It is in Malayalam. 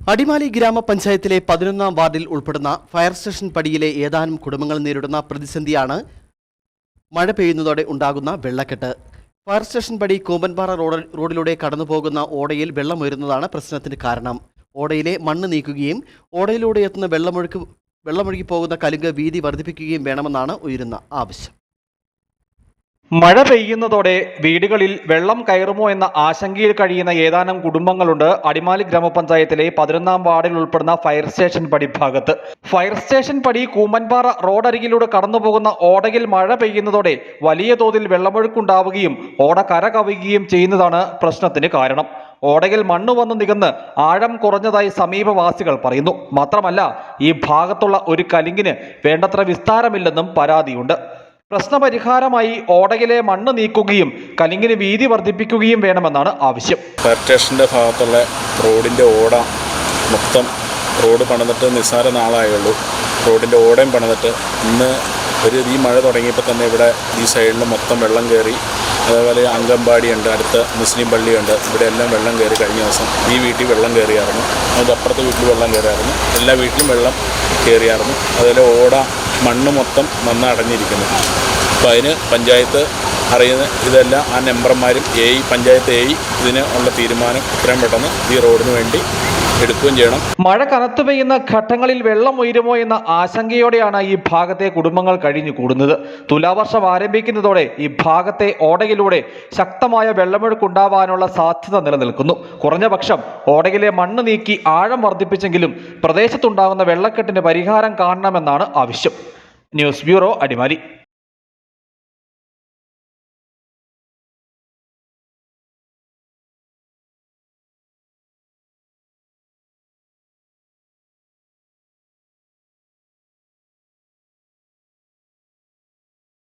അടിമാലി ഗ്രാമപഞ്ചായത്തിലെ പതിനൊന്നാം വാർഡിൽ ഉൾപ്പെടുന്ന ഫയർ സ്റ്റേഷൻ പടിയിലെ ഏതാനും കുടുംബങ്ങൾ നേരിടുന്ന പ്രതിസന്ധിയാണ് മഴ പെയ്യുന്നതോടെ ഉണ്ടാകുന്ന വെള്ളക്കെട്ട്. ഫയർ സ്റ്റേഷൻ പടി കൂമ്പൻപാറ റോഡ് റോഡിലൂടെ കടന്നുപോകുന്ന ഓടയിൽ വെള്ളമുയരുന്നതാണ് പ്രശ്നത്തിന് കാരണം. ഓടയിലെ മണ്ണ് നീക്കുകയും ഓടയിലൂടെ എത്തുന്ന വെള്ളമൊഴുക്ക് വെള്ളമൊഴുകി പോകുന്ന കലുങ്ക് വീതി വർദ്ധിപ്പിക്കുകയും വേണമെന്നാണ് ഉയരുന്ന ആവശ്യം. മഴ പെയ്യുന്നതോടെ വീടുകളിൽ വെള്ളം കയറുമോ എന്ന ആശങ്കയിൽ കഴിയുന്ന ഏതാനും കുടുംബങ്ങളുണ്ട് അടിമാലി ഗ്രാമപഞ്ചായത്തിലെ പതിനൊന്നാം വാർഡിൽ ഉൾപ്പെടുന്ന ഫയർ സ്റ്റേഷൻ പടി ഭാഗത്ത് ഫയർ സ്റ്റേഷൻ പടി കൂമ്പൻപാറ റോഡരികിലൂടെ കടന്നുപോകുന്ന ഓടയിൽ മഴ പെയ്യുന്നതോടെ വലിയ തോതിൽ വെള്ളമൊഴുക്കുണ്ടാവുകയും ഓട കര കവിയുകയും ചെയ്യുന്നതാണ് പ്രശ്നത്തിന് കാരണം. ഓടയിൽ മണ്ണ് വന്ന് നികന്ന് ആഴം കുറഞ്ഞതായി സമീപവാസികൾ പറയുന്നു. മാത്രമല്ല ഈ ഭാഗത്തുള്ള ഒരു കലിങ്ങിന് വേണ്ടത്ര വിസ്താരമില്ലെന്നും പരാതിയുണ്ട്. പ്രശ്നപരിഹാരമായി ഓടകിലെ മണ്ണ് നീക്കുകയും കലിങ്ങിന് വീതി വർദ്ധിപ്പിക്കുകയും വേണമെന്നാണ് ആവശ്യം. ഫയർ ഭാഗത്തുള്ള റോഡിന്റെ ഓട മൊത്തം റോഡ് പണിതിട്ട് നിസ്സാര നാളായുള്ളൂ. റോഡിന്റെ ഓടയും പണിതിട്ട് ഇന്ന് ഒരു ഈ മഴ തുടങ്ങിയപ്പോൾ തന്നെ ഇവിടെ ഈ സൈഡിൽ മൊത്തം വെള്ളം കയറി അതേപോലെ അങ്കമ്പാടിയുണ്ട് അടുത്ത് മുസ്ലിം പള്ളിയുണ്ട്. ഇവിടെ എല്ലാം വെള്ളം കയറി കഴിഞ്ഞ ദിവസം ഈ വീട്ടിൽ വെള്ളം കയറിയായിരുന്നു അതിന്റെ അപ്പുറത്തെ വീട്ടിൽ വെള്ളം കയറിയായിരുന്നു എല്ലാ വീട്ടിലും വെള്ളം കയറിയായിരുന്നു അതുപോലെ ഓട മണ്ണ് മൊത്തം വന്ന് അടഞ്ഞിരിക്കുന്നു അപ്പോൾ അതിന് പഞ്ചായത്ത് അറിയുന്ന ഇതെല്ലാം ആ മെമ്പർമാരും എ പഞ്ചായത്ത് എ ഇതിന് ഉള്ള തീരുമാനം എത്രയും പെട്ടെന്ന് ഈ റോഡിന് വേണ്ടി എടുക്കുകയും ചെയ്യണം. മഴ കനത്തു പെയ്യുന്ന ഘട്ടങ്ങളിൽ വെള്ളം ഉയരുമോ എന്ന ആശങ്കയോടെയാണ് ഈ ഭാഗത്തെ കുടുംബങ്ങൾ കഴിഞ്ഞു കൂടുന്നത്. തുലാവർഷം ആരംഭിക്കുന്നതോടെ ഈ ഭാഗത്തെ ഓടയിലൂടെ ശക്തമായ വെള്ളമൊഴുക്കുണ്ടാവാനുള്ള സാധ്യത നിലനിൽക്കുന്നു. കുറഞ്ഞ പക്ഷം ഓടയിലെ മണ്ണ് നീക്കി ആഴം വർദ്ധിപ്പിച്ചെങ്കിലും പ്രദേശത്തുണ്ടാകുന്ന വെള്ളക്കെട്ടിന് പരിഹാരം കാണണമെന്നാണ് ആവശ്യം. News bureau Adimali.